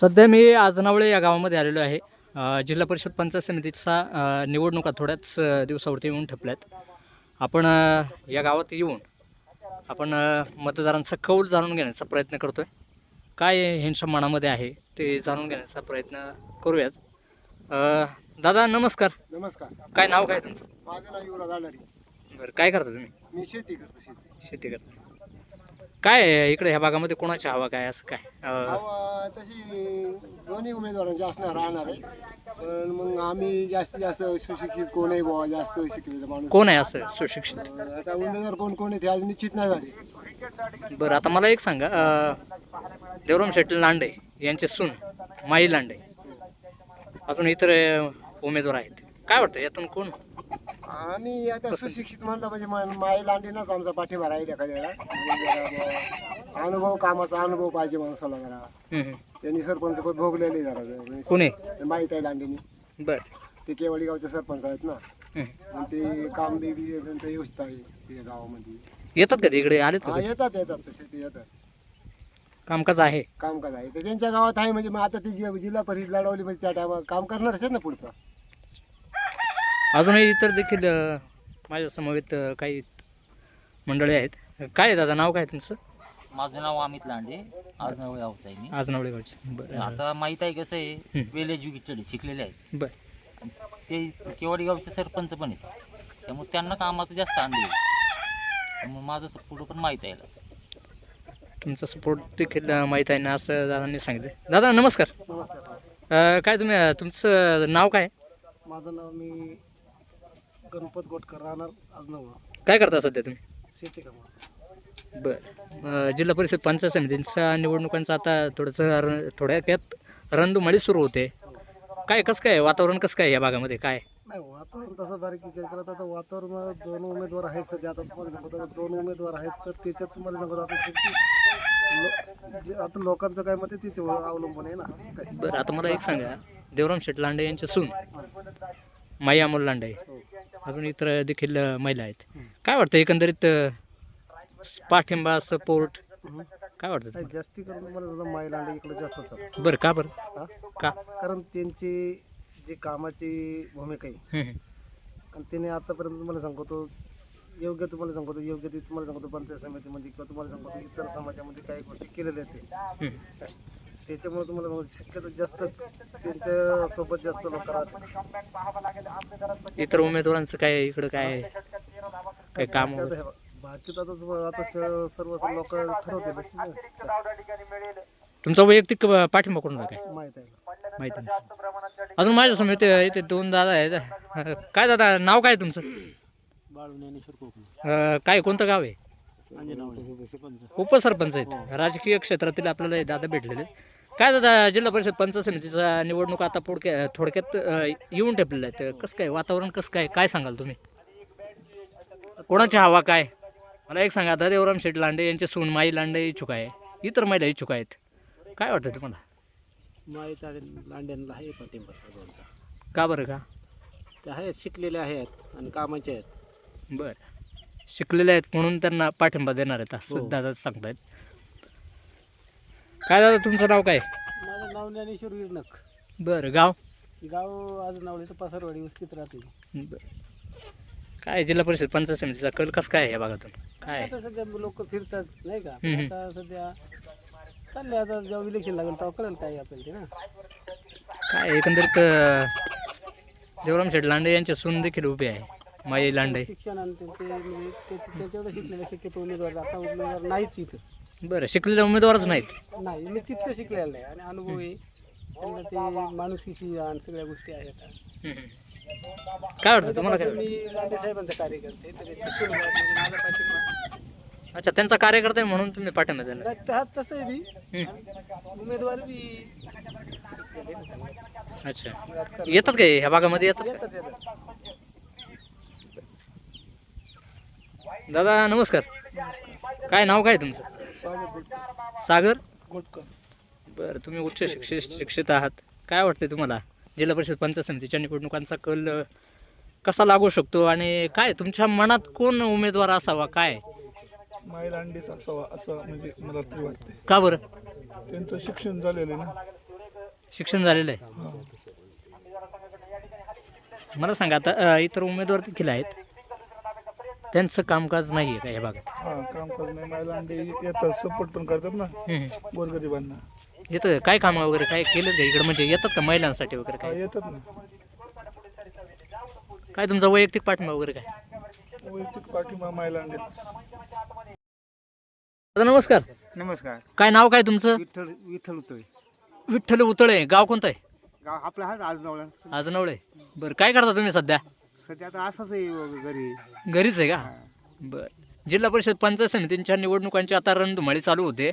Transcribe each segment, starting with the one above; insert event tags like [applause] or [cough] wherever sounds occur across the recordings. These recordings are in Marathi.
सध्या मी आजनावळे या गावामध्ये आलेलो आहे. जिल्हा परिषद पंचायत समितीचा निवडणुका थोड्याच दिवसावरती येऊन ठेपल्यात. आपण या गावात येऊन आपण मतदारांचा कौल जाणून घेण्याचा प्रयत्न करतोय. काय ह्यांच्या मनामध्ये आहे ते जाणून घेण्याचा प्रयत्न करूयात. दादा नमस्कार. नमस्कार. काय नाव काय तुमचं? माझं नाव युवराज आलारी बरं काय करता तुम्ही? मी शेती करतो शेती. शेती करता. काय इकडे ह्या भागामध्ये कोणाची हवा काय असं काय? अ, हवा तशी दोन्ही उमेदवारांची असणार राहणार आहे. पण मग आम्ही जास्तीत जास्त सुशिक्षित कोण आहे बुवा? जास्त शिकलेला माणूस. कोण आहे असं सुशिक्षित? अं, आता उमेदवार कोण कोण आहे ते आज निश्चित नाही झाले. बरं आता मला एक सांगा अं, देवराम शेट्टी लांडे यांचे सून माई लांडे अजून इतर अं, उमेदवार आहेत. काय वाटतं यातून कोण? आम्ही आता सुशिक्षित म्हणलं म्हणजे माई लांडीनाच आमचा पाठिंबा राहील एखाद्या वेळा. म्हणजे अनुभव कामाचा अनुभव पाहिजे माणसाला जरा. त्यांनी सरपंच पद भोगलेले जरा. कोणी? माहीत आहे लांडीनी. बरं. ते केवळी गावचे सरपंच आहेत ना. मग ते काम बी त्यांचं व्यवस्था आहे ते गावामध्ये. येतात का ते इकडे? आलेत का हा ते? येतात येतात. तसे ते येतात. कामकाज आहे. कामकाज आहे. तर त्यांच्या गावात आहे म्हणजे मग आता ती जिल्हा परिषद लढवली म्हणजे त्या टायमा काम करणारच आहेत ना पुढचं. अजूनही इतर देखील माझ्या समवेत काही मंडळी आहेत. काय आहे दादा नाव काय आहे तुमचं? माझं नाव अमित लांडे आज नाव गावचं आहे मी आज नवळे गावचे बरं. आता माहीत आहे कसं आहे. वेल एज्युकेटेड शिकलेले आहेत. बरं. आणि ते केवाडी गावचे सरपंच पण आहेत. त्यामुळे त्यांना कामाचं जास्त आहे. त्यामुळे माझं सपोर्ट पण माहीत आहे यालाच. तुमचा सपोर्ट देखील माहीत आहे ना असं दादांनी सांगितलं. दादा नमस्कार. नमस्कार. अं, काय तुम्ही तुमचं नाव काय? माझं नाव मी गणपत गोटकर राहणार आजनवर काय करता सध्या तुम्ही? शेती कामा बरं. जिल्हा परिषद पंचायत समितींच्या निवडणुकांचं आता थोडंसं र थोड्यात रणधुमाळी सुरू होते. काय कसं काय वातावरण कसं काय या भागामध्ये? काय? नाही वातावरण तसं बारीक विचार केला तर आता वातावरण दोन उमेदवार आहेत सध्या. आता तुम्हाला सांगतो आता दोन उमेदवार आहेत तर त्याच्यात तुम्हाला सांगतो आता शेवटी लो- जे आता लोकांचं काय मत आहे त्याच्यावर अवलंबून आहे ना. काय बरं आता मला एक सांगा. देवराम शेठ लांडे यांचे सून माई अमोल लांडे अजून इतर देखील महिला आहेत काय वाटतं एकंदरीत पाठिंबा सपोर्ट. काय वाटतं तुम्हाला? जास्ती करून माईलांडे इकडे जास्त चालू बरं का बरं हा? का कारण त्यांची जी कामाची भूमिका आहे हम्म, हम्म. आणि त्याने आतापर्यंत तुम्हाला सांगतो योग्य तुम्हाला सांगतो योग्य ते तुम्हाला सांगतो पंचायत समितीमध्ये किंवा तुम्हाला सांगतो इतर समाजामध्ये काही गोष्टी केलेल्या आहेत ते. हम्म. त्याच्यामुळे तुम्हाला शक्यतो जास्त त्यांच्यासोबत जास्त लोक राहतात. इतर उमेदवारांचं काय इकडं काय काय काम बाकी आता हे सर्व लोक ठरवतील. तुमचा वैयक्तिक पाठिंबा कोणाला काय? माहीत आहे. माहिती नाही अजून माझ्यासमोर इथे इथे दोन दादा आहेत. काय दादा नाव काय तुमचं? काय कोणतं गाव आहे? उपसरपंच आहेत. राजकीय क्षेत्रातील आपल्याला दादा भेटलेले आहेत. काय दादा जिल्हा परिषद पंचायत समितीचा निवडणूक आता पुढक्या थोडक्यात येऊन ठेपलेलं आहे. कसं काय वातावरण कसं काय काय सांगाल तुम्ही? कोणाची हवा काय? मला एक सांगा आता देवराम शेठ लांडे यांचे सून माई लांडे इच्छुक आहे इतर महिला इच्छुक आहेत. काय वाटतं तुम्हाला? माहीत आहे लांड्यांना आहे पाठिंबा सर्वांचा का बरं का? ते आहेत शिकलेले आहेत आणि कामाचे आहेत. बरं. शिकलेले आहेत म्हणून त्यांना पाठिंबा देणार आहेत असं हो. दादा सांगतायत. काय दादा तुमचं नाव काय? माझं नाव ज्ञानेश्वर विरनक बरं गाव? गाव आज नावले तर पासरवाडी वस्तीत राहते. बरं. काय जिल्हा परिषद पंचायत समितीचा कल कसं काय आहे या भागातून? काय? आता सध्या लोक फिरतात नाही का? हम्म. आता सध्या चालले आता जेव्हा इलेक्शन लागेल तेव्हा कळेल काय आपल्याला ते ना. काय एकंदरीत अं, देवराम शेठ लांडे यांचे सून देखील उभे आहे. माई लांडे. शिक्षण आणि ते ते म्हणजे ते- त्याच्यावर शिकलेले शक्यतो उमेदवार. आता उमेदवार नाहीच इथं. बरं शिकलेले उमेदवारच नाहीत. नाही मी तितकं शिकलेलं नाही. आणि अनुभव त्यांना ते माणुसकीची आणि सगळ्या गोष्टी आहेत. काय वाटतं तुम्हाला काय वाटतं? मी लांडे साहेबांचा कार्यकर्ते. तर ते सुरू म्हणजे माझा पाठिंबा अच्छा त्यांचा कार्यकर्ता आहे म्हणून तुम्ही पाठिंबा दिला. नाही, तसं आहे बी. हम्म. उमेदवार बी शिकलेले. अच्छा. राजकारण येतात काय ह्या भागामध्ये येतात? येतात येतात. दादा नमस्कार. काय नाव काय तुमचं? सागर? गोटकर बरं तुम्ही उच्च शिक्षित शिक्षित आहात. काय वाटते तुम्हाला? जिल्हा परिषद पंचायत समितीच्या निवडणुकांचा कल अ, कसा लागू शकतो आणि काय तुमच्या मनात कोण उमेदवार असावा काय? माईल अंडीच असावा असं म्हणजे मला तरी वाटते का बरं? त्यांचं शिक्षण झालेलं आहे ना. शिक्षण झालेलं आहे. मला सांगा आता अ, इतर उमेदवार देखील आहेत. त्यांचं कामकाज नाही आहे का या भागात? हा कामकाज नाही. महिला अंडे येतात सपोर्ट पण करतात ना हम्म. गोरगरिबांना. येतं काय कामं वगैरे काय केलं का इकडे? म्हणजे येतात का महिलांसाठी वगैरे हा काय येतात ना. काय तुमचा वैयक्तिक पाठिंबा वगैरे काय? वैयक्तिक पाठिंबा महिला अंडे दादा नमस्कार. नमस्कार. काय नाव काय तुमचं? विठ्ठल विठ्ठल उतळे. विठ्ठल उतळे. गाव कोणतं आहे? गाव आपलं हा आज जवळ आजनवळे बरं काय करता तुम्ही सध्या? सध्या आता असंच आहे घरी. घरीच आहे का? बरं. जिल्हा परिषद पंचायत समितींच्या निवडणुकांची आता रणधुमाळी चालू होते.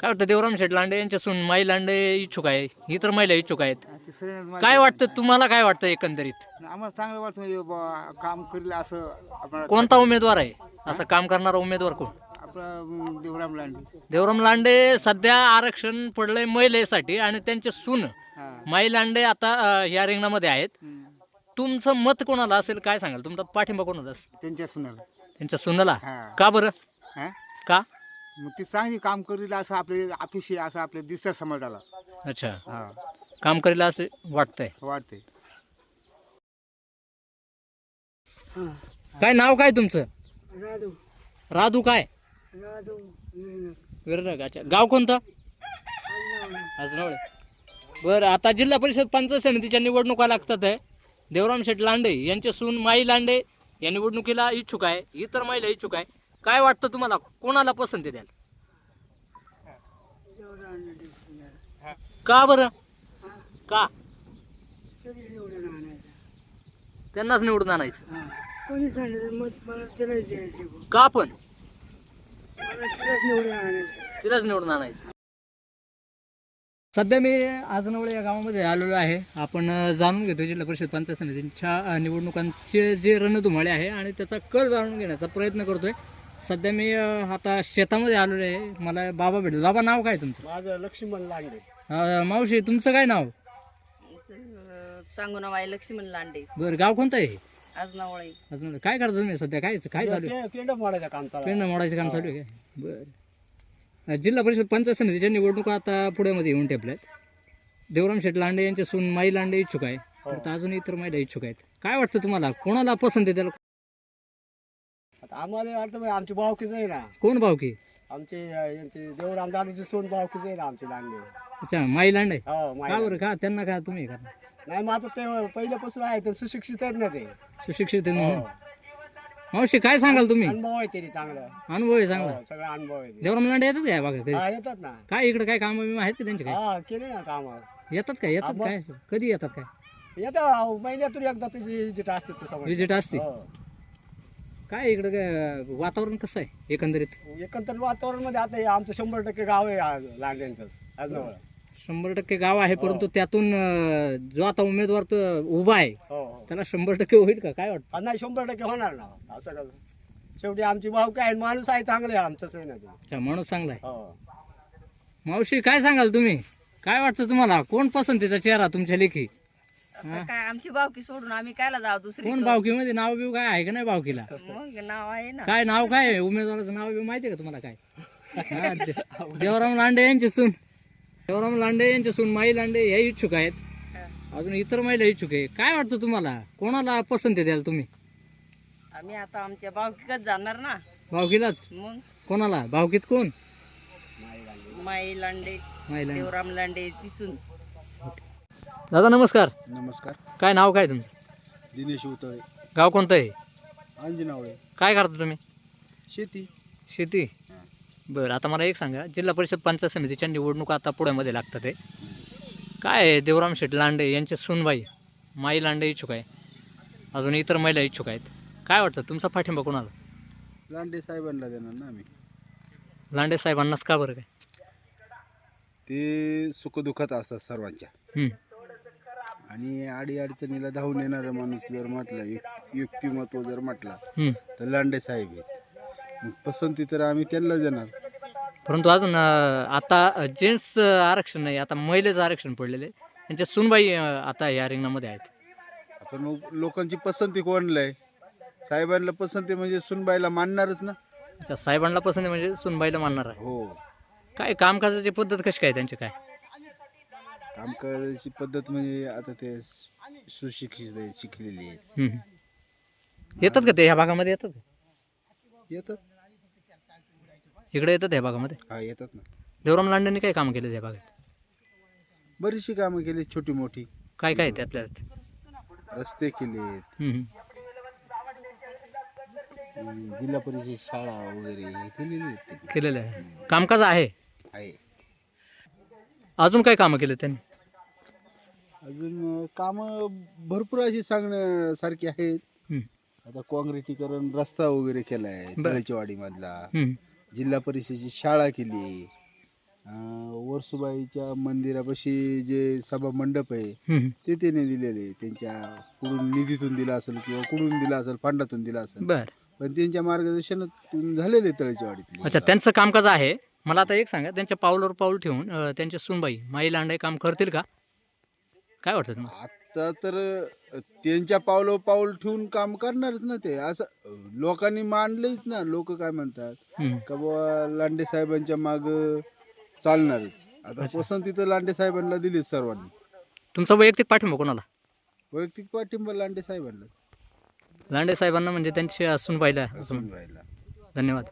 काय वाटतं देवराम शेठ लांडे यांच्या सून माई लांडे इच्छुक आहे? इतर महिला इच्छुक आहेत. ते सगळ्यांना माहिती काय वाटतं तुम्हाला काय वाटतं एकंदरीत. आम्हाला चांगलं वाटतं म्हणजे बुवा काम करेल असं आपण कोणता उमेदवार आहे? असं काम करणारा उमेदवार कोण? आपलं देवराम लांडे. देवराम लांडे सध्या आरक्षण पडलंय महिलेसाठी आणि त्यांचे सून हा. माई लांडे आता अं, या रिंगणामध्ये आहेत. हम्म. तुमचं मत कोणाला असेल काय सांगाल? तुमचा पाठिंबा कोणाला असेल? त्यांच्या सुनाला. त्यांच्या सुनाला? हा. का बरं? हा? का? मग ती चांगली काम करेल असं आपले अपेक्षे असं आपल्या दिसतं समाजाला. अच्छा. हा. काम करेल असं वाटतंय. वाटते काय नाव काय तुमचं? राजू. राधू काय? राजू विरनग अच्छा. गाव कोणतं? बरं आता जिल्हा परिषद पंचायत समितीच्या निवडणुका लागतात आहे. देवराम शेठ लांडे यांचे सून माई लांडे या निवडणुकीला इच्छुक आहे इतर महिला इच्छुक आहे. काय वाटतं तुम्हाला? कोणाला पसंती द्याल? का बरं? का? त्यांनाच निवडून आणायचं. कोणी सांगितलं मत मला तिलाच द्यायचे का पण? मला तिलाच निवडून आणायचं. तिलाच निवडून आणायचं. सध्या मी आजनवळे या गावामध्ये आलेलो आहे. आपण जाणून घेतो जिल्हा परिषद पंचायत समितीच्या निवडणुकांचे जे रणधुमाळे आहे आणि त्याचा कल जाणून घेण्याचा प्रयत्न करतोय. सध्या मी आता शेतामध्ये आलेलो आहे. मला बाबा भेटलो. बाबा नाव काय तुमचं? माझं लक्ष्मण लांडे. मावशी तुमचं काय नाव? सांगू नाव आहे लक्ष्मण लांडे. बरं गाव कोणतं आहे आज नावळे अजून काय करतो तुम्ही सध्या? काय काय चालू आहे? पेंड मोडायचं काम चालू पेंड मोडायचं काम चालू आहे काय बरं. जिल्हा परिषद पंचायत समितीच्या निवडणुका आता पुण्यामध्ये येऊन ठेपल्यात. देवराम शेठ लांडे यांचे सून माई लांडे इच्छुक आहे. तर आता अजून इतर महिला इच्छुक आहेत. काय वाटतं तुम्हाला? कोणाला पसंत आहे त्याला? आता आम्हाला वाटतं बाई आमची भावकीच आहे ना. कोण भावकी आमचे अं, यांचे देवराम दादाची सोन भावकीच आहे ना आमची लांडे. अच्छा माई लांडे? हो का माहिती बरं का त्यांना का तुम्ही? का? नाही मग आता ते पहिल्यापासून आहे ते सुशिक्षित आहेत ना ते. सुशिक्षित आहे म्हणून? मावशी काय सांगाल तुम्ही? अनुभव आहे तरी चांगला. अनुभव आहे चांगला. हो, सगळा अनुभव आहे ते. देवराम लांडे येतात काय बघा कधी? हा येतात ना. काय इकडे काय कामं आहेत का त्यांचे काय? हा केले ना काम. येतात काय येतात काय? कधी येतात काय? येतात महिन्यातून एकदा त्याची विजिट असते ते समोर विजिट असते. हो. काय इकडे काय वातावरण कसं आहे एकंदरीत? एकंदर वातावरणमध्ये आता हे आमचं शंभर टक्के गाव आहे लांड्यांचं आज शंभर टक्के गाव आहे परंतु त्यातून अं, जो आता उमेदवार तो उभा आहे हो हो. त्याला शंभर टक्के होईल का? काय वाटतं? हा, नाही शंभर टक्के होणार ना. असं कसं शेवटी आमची भाऊ काय माणूस आहे चांगलं आहे आमचंच आहे ना ते अच्छा माणूस चांगला आहे. हो. मावशी काय सांगाल तुम्ही? काय वाटतं तुम्हाला? कोण पसंतीचा चेहरा तुमच्या लेखी? आता काय आमची बावकी सोडून आम्ही कायला जाऊ दुसरी कोण बावकीमध्ये? नाव बिव काय आहे का नाही बावकीला? मग नाव आहे ना. काय नाव काय आहे? उमेदवाराचं नाव बिव माहिती आहे का तुम्हाला काय? [laughs] हा, दे- देवराम लांडे यांचे सून. देवराम लांडे यांचे सून माई लांडे हे इच्छुक आहेत. अजून इतर महिला इच्छुक आहे. काय वाटतं तुम्हाला? कोणाला पसंती द्याल तुम्ही? आम्ही आता आमच्या बावकीकच जाणार ना. भावकीलाच? मग? कोणाला? भावकीत कोण? माई लांडे माई लांडे. देवराम लांडे तिसून. दादा नमस्कार. नमस्कार. काय नाव काय तुमचं? दिनेश उतळे. गाव कोणतं आहे? अंजनावळे. काय करता तुम्ही? शेती. शेती. बरं आता मला एक सांगा जिल्हा परिषद पंचायत समितीच्या निवडणुका आता पुण्यामध्ये लागतात आहे. काय आहे देवराम शेठ लांडे यांचे सुनबाई माई लांडे इच्छुक आहे अजून इतर महिला इच्छुक आहेत. काय वाटतं तुमचा पाठिंबा कोणाला? लांडे साहेबांना देणार ना आम्ही. लांडे साहेबांनाच का बरं काय? ते सुखदुःखात असतात सर्वांच्या. हं. आणि अडी अडचणीला धावून येणारा माणूस जर म्हटला युक- युक्तिमत्व जर म्हटला हं. तर लांडे साहेब आहेत. मग पसंती तर आम्ही त्यांना देणार. परंतु अजून अं, आता जेंट्स आरक्षण नाही आता महिलेचं आरक्षण पडलेलं आहे. त्यांच्या सुनबाई अं, आता या रिंगणामध्ये आहेत. आपण मग लोकांची पसंती कोणला आहे साहेबांना पसंती म्हणजे सुनबाईला मानणारच ना? अच्छा साहेबांना पसंत आहे म्हणजे सुनबाईला मानणार आहे. हो. काय कामकाजाची पद्धत कशी काय त्यांची काय? काम करायची पद्धत म्हणजे आता ते सुशिक्षित शिकलेले हम्म. येतात का ते ह्या भागामध्ये? येतात का? येतात? इकडे येतात ह्या भागामध्ये? हा येतात ना. देवराम लांडेंनी काय काम केलं त्या भागात? बरीचशी कामं केली छोटी मोठी काय काय आहे त्यातल्या त्यात? रस्ते केलेत. हम्म, हम्म. अं, जिल्हा परिषद शाळा वगैरे हे केलेली आहेत त्यांनी. केलेलं आहे. कामकाज आहे? आहे. अजून काय कामं केले त्यांनी? अजून काम भरपूर अशी सांगण्यासारखी आहेत. हम्म. आता काँक्रिटीकरण रस्ता वगैरे केलाय बरं. तळेचीवाडी मधला हम्म. जिल्हा परिषदेची शाळा केली. अं, वर्सुबाईच्या मंदिरापाशी जे सभा मंडप आहे हम्म. ते त्याने दिलेले त्यांच्या कुठून निधीतून दिला असेल किंवा कुठून दिला असेल फंडातून दिला असेल. बर. पण त्यांच्या मार्गदर्शनातून झालेले तळेच्या वाडीतले. अच्छा त्यांचं कामकाज आहे. मला आता एक सांगा त्यांच्या पावलावर पाऊल ठेवून अं, त्यांच्या सुनबाई माई लांडे काम करतील का? काय वाटतं तुम्हाला? आता तर अ, त्यांच्या पावलं पाऊल ठेवून काम करणारच ना ते. असं लोकांनी मानलंच ना. लोक काय म्हणतात. का बाबा लांडे साहेबांच्या माग चालणारच. आता. पसंती तर लांडे साहेबांना दिलीच सर्वांनी. तुमचा वैयक्तिक पाठिंबा कोणाला? वैयक्तिक पाठिंबा लांडे साहेबांना लांडे साहेबांना म्हणजे त्यांची सुनबाईला असं असं राहिला धन्यवाद.